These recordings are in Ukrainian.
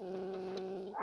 Mm-hmm.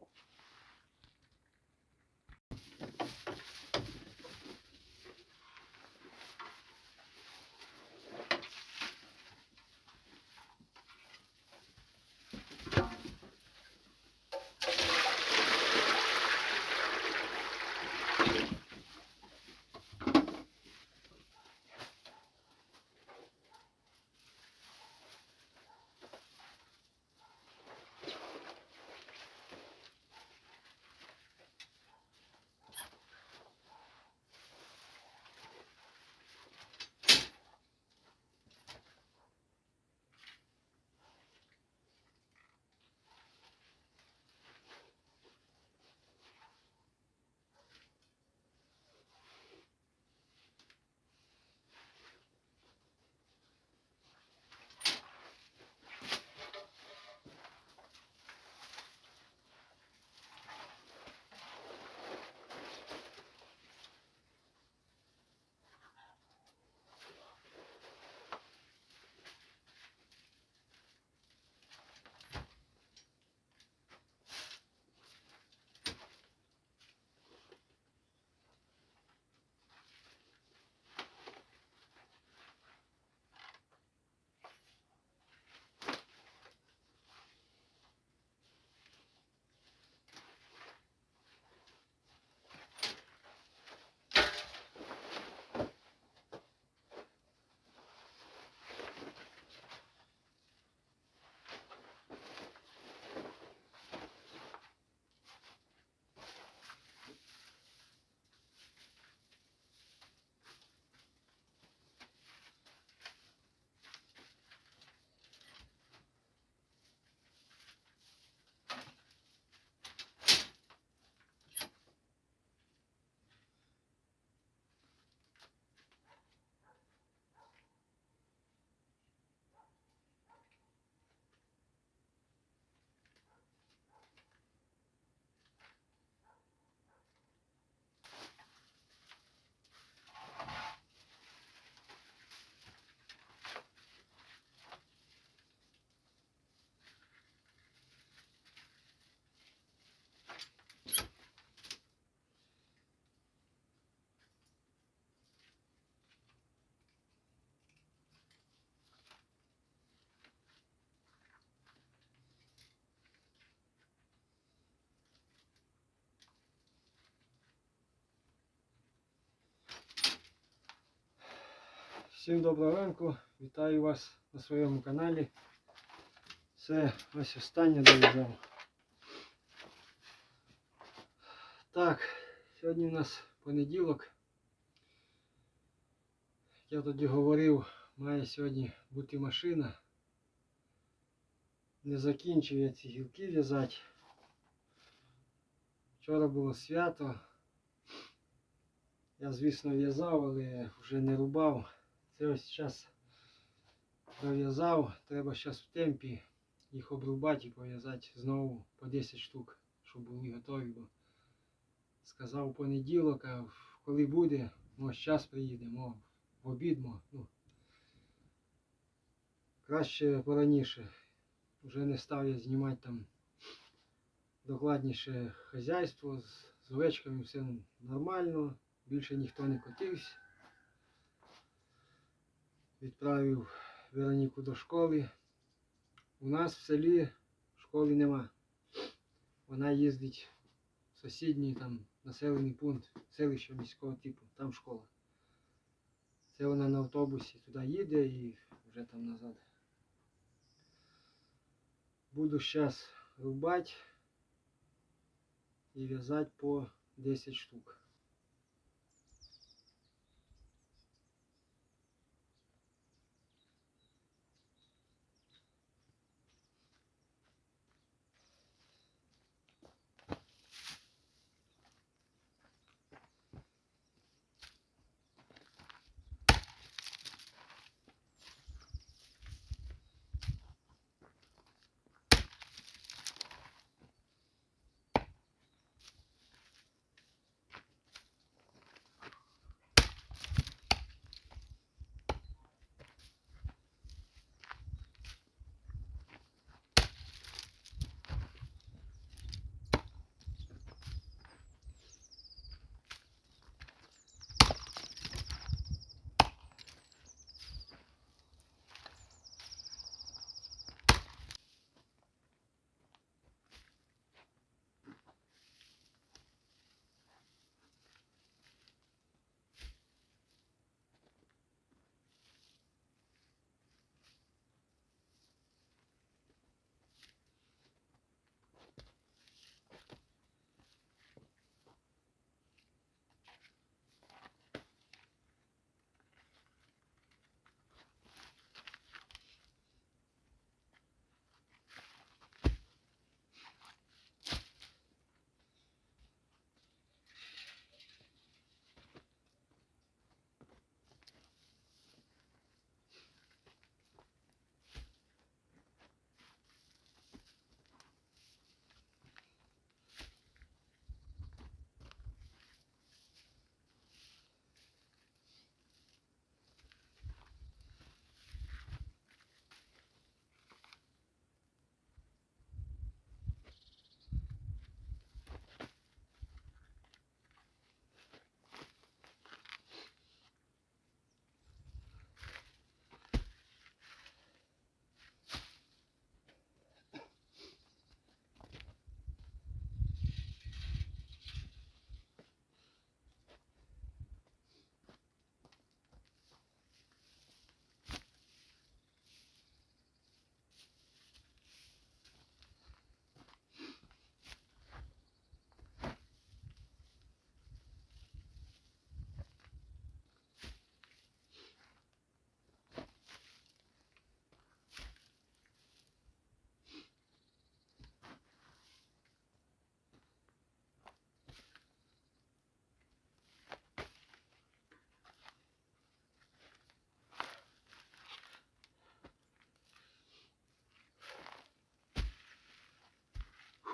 거. Всім доброго ранку, вітаю вас на своєму каналі. Це ось останнє дов'язав. Так, сьогодні у нас понеділок. Я тоді говорив, має сьогодні бути машина. Не закінчив я ці гілки в'язати. Вчора було свято. Я, звісно, в'язав, але вже не рубав. Це ось зараз дов'язав. Треба зараз в темпі їх обрубати і пов'язати знову по 10 штук, щоб були готові. Бо сказав понеділок, а коли буде, може час приїдемо, в обід, ну. Краще пораніше. Вже не став я знімати там докладніше хазяйство з овечками, все нормально, більше ніхто не котився відправив Вероніку до школи. У нас в селі школи нема. Вона їздить в сусідній там населений пункт, селище міського типу, там школа. Це вона на автобусі туди їде і вже там назад. Буду зараз рубати і в'язати по 10 штук.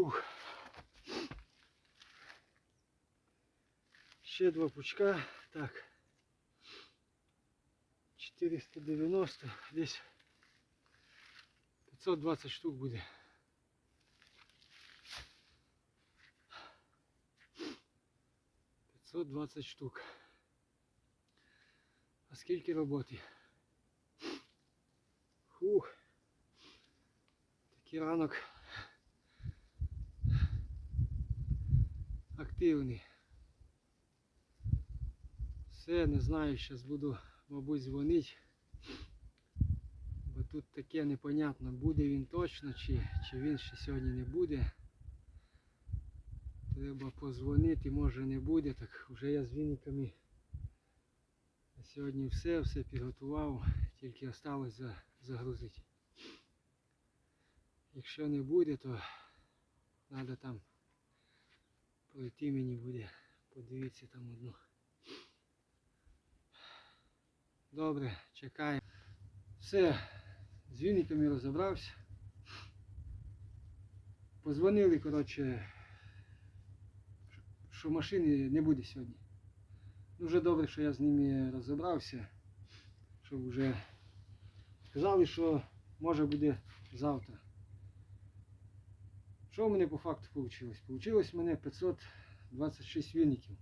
Фух. Ще два пучка. Так. 490, десь 520 штук буде. П'ятсот двадцять штук. А скільки роботи? Фух. Такий ранок. Активний. Все, не знаю, зараз буду, мабуть, дзвонити. Бо тут таке непонятно, буде він точно, чи, чи він ще сьогодні не буде. Треба позвонити, може не буде, так вже я з віниками сьогодні все, все підготував, тільки осталось за, загрузити. Якщо не буде, то треба там пройти мені буде. Подивіться там одну. Добре, чекаємо. Все, з віниками розібрався. Позвонили, коротше, що машини не буде сьогодні. Ну, вже добре, що я з ними розібрався. Щоб вже сказали, що може буде завтра. Що в мене по факту вийшло? Получилось в мене 526 віників.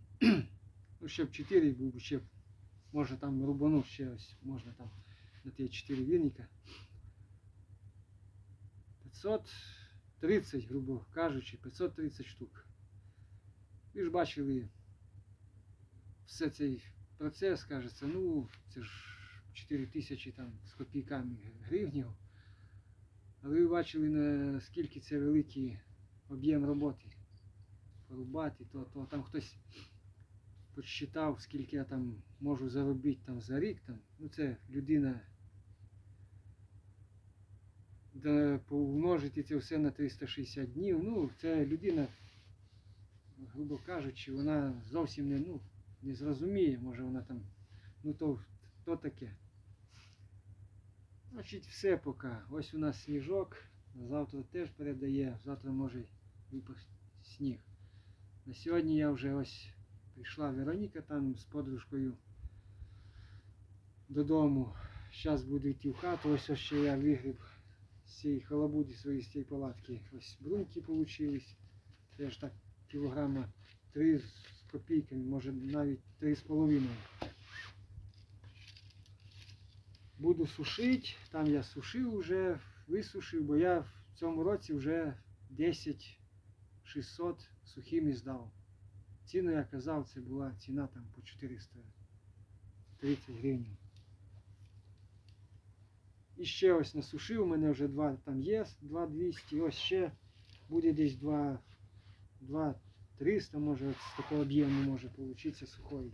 ну, ще б 4 був би ще, може там рубанув ще ось, можна там на ті 4 віника. 530, грубо кажучи, 530 штук. Ви ж бачили все цей процес, кажеться, ну, це ж 4 тисячі там з копійками гривнів. Але ви бачили, наскільки це великий об'єм роботи. Порубати, то, то там хтось підсчитав, скільки я там можу заробити там, за рік. Там. Ну це людина да, помножити це все на 360 днів. Ну, це людина, грубо кажучи, вона зовсім не, ну, не зрозуміє, може вона там, ну то, то таке. Значить, все поки. Ось у нас сніжок. Завтра теж передає, завтра може випасти сніг. На сьогодні я вже ось прийшла Вероніка там з подружкою додому. Зараз буду йти в хату. Ось ось ще я вигріб з цієї халабуди своєї з цієї палатки. Ось бруньки получились. Теж так кілограма три з копійками, може навіть три з половиною. Буду сушити. Там я сушив вже, висушив, бо я в цьому році вже 10 600 сухими здав. Ціну я казав, це була ціна там по 430 гривень. І ще ось насушив, у мене вже два там є, 2200, ось ще буде десь 2, 2 300, може з такого об'єму може получитися сухої.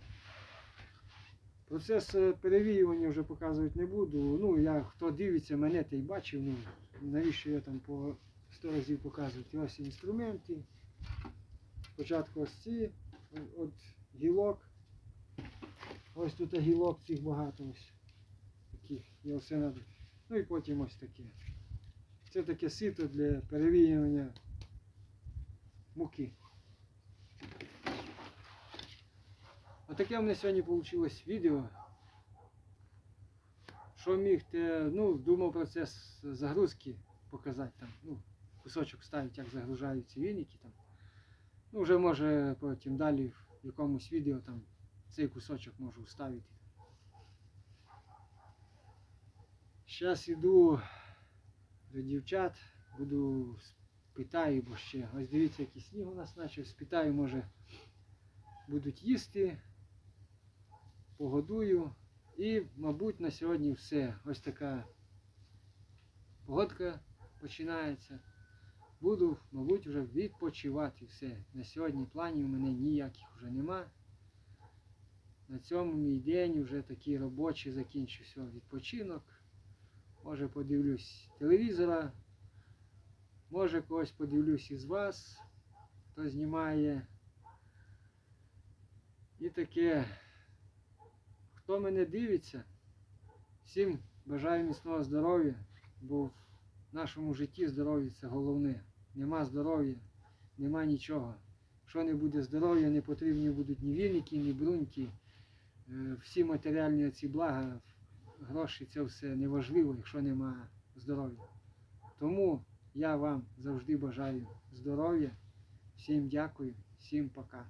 Процес е, перевіювання вже показувати не буду. Ну, я хто дивиться мене, той бачив, ну навіщо я там по 100 разів показувати. Ось інструменти. Спочатку ось ці, от гілок. Ось тут гілок цих багато ось таких. Я все надо. Ну і потім ось таке. Це таке сито для перевіювання муки. Отаке в мене сьогодні вийшло відео. Що міг, те, ну, думав процес загрузки показати там, ну, кусочок ставити, як загружаються віники там. Ну, вже може потім далі в якомусь відео там цей кусочок можу вставити. Зараз іду до дівчат, буду спитаю, бо ще ось дивіться, який сніг у нас почав. Спитаю, може будуть їсти, погодую. І, мабуть, на сьогодні все. Ось така погодка починається. Буду, мабуть, вже відпочивати все. На сьогодні планів у мене ніяких вже нема. На цьому мій день вже такий робочий закінчився відпочинок. Може подивлюсь телевізора, може когось подивлюсь із вас, хто знімає. І таке, хто мене дивиться, всім бажаю міцного здоров'я, бо в нашому житті здоров'я це головне. Нема здоров'я, нема нічого. Якщо не буде здоров'я, не потрібні будуть ні віники, ні бруньки. Е, Всі матеріальні ці блага, гроші це все неважливо, якщо нема здоров'я. Тому я вам завжди бажаю здоров'я. Всім дякую, всім пока.